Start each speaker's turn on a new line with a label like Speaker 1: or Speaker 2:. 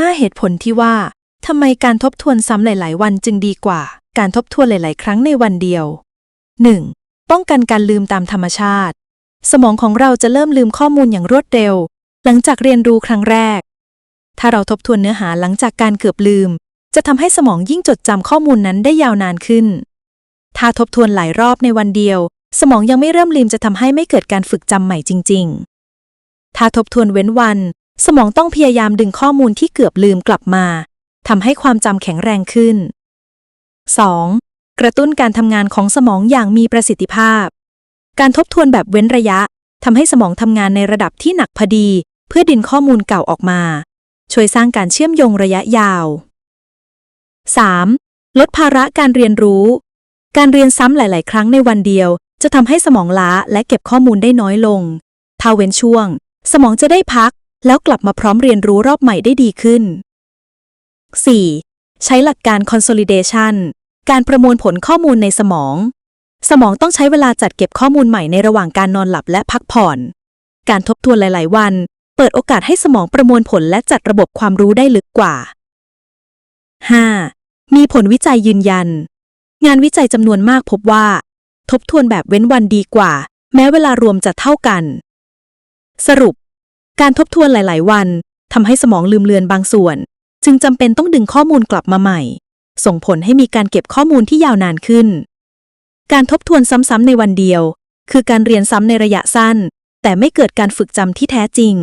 Speaker 1: 5 เหตุผลที่ว่าทำไมการทบทวนซ้ำหลาย ๆ วันจึงดีกว่า การทบทวนหลาย ๆ ครั้งในวันเดียว 1. ป้องกันการลืมตามธรรมชาติ สมองของเราจะเริ่มลืมข้อมูลอย่างรวดเร็ว หลังจากเรียนรู้ครั้งแรก ถ้าเราทบทวนเนื้อหาหลังจากการเกือบลืม จะทำให้สมองยิ่งจดจำข้อมูลนั้นได้ยาวนานขึ้น ถ้าทบทวนหลายรอบในวันเดียว สมองยังไม่เริ่มลืมจะทำให้ไม่เกิดการฝึกจำใหม่จริง ๆ ถ้าทบทวนเว้นวัน สมองต้องพยายามดึงข้อมูลที่เกือบลืมกลับมาทำให้ความจำแข็งแรงขึ้น 2. กระตุ้นการทำงานของสมองอย่างมีประสิทธิภาพ การทบทวนแบบเว้นระยะทำให้สมองทำงานในระดับที่หนักพอดี เพื่อดึงข้อมูลเก่าออกมา ช่วยสร้างการเชื่อมโยงระยะยาว 3. ลดภาระการเรียนรู้ การเรียนซ้ำหลาย ๆ ครั้งในวันเดียว จะทำให้สมองล้าและเก็บข้อมูลได้น้อยลง ถ้าเว้นช่วง สมองจะได้พัก แล้วกลับมาพร้อมเรียนรู้รอบใหม่ได้ดีขึ้น 4. ใช้หลักการ consolidation การประมวลผลข้อมูลในสมอง สมองต้องใช้เวลาจัดเก็บข้อมูลใหม่ในระหว่างการนอนหลับและพักผ่อน การทบทวนหลาย ๆ วัน เปิดโอกาสให้สมองประมวลผลและจัดระบบความรู้ได้ลึกกว่า 5. มีผลวิจัยยืนยัน งานวิจัยจำนวนมากพบว่า ทบทวนแบบเว้นวันดีกว่า แม้เวลารวมจะเท่ากัน สรุป การทบทวนหลาย ๆ วันทำให้สมองลืมเลือนบางส่วน จึงจำเป็นต้องดึงข้อมูลกลับมาใหม่ ส่งผลให้มีการเก็บข้อมูลที่ยาวนานขึ้น การทบทวนซ้ำๆในวันเดียว คือการเรียนซ้ำในระยะสั้น แต่ไม่เกิดการฝึกจำที่แท้จริง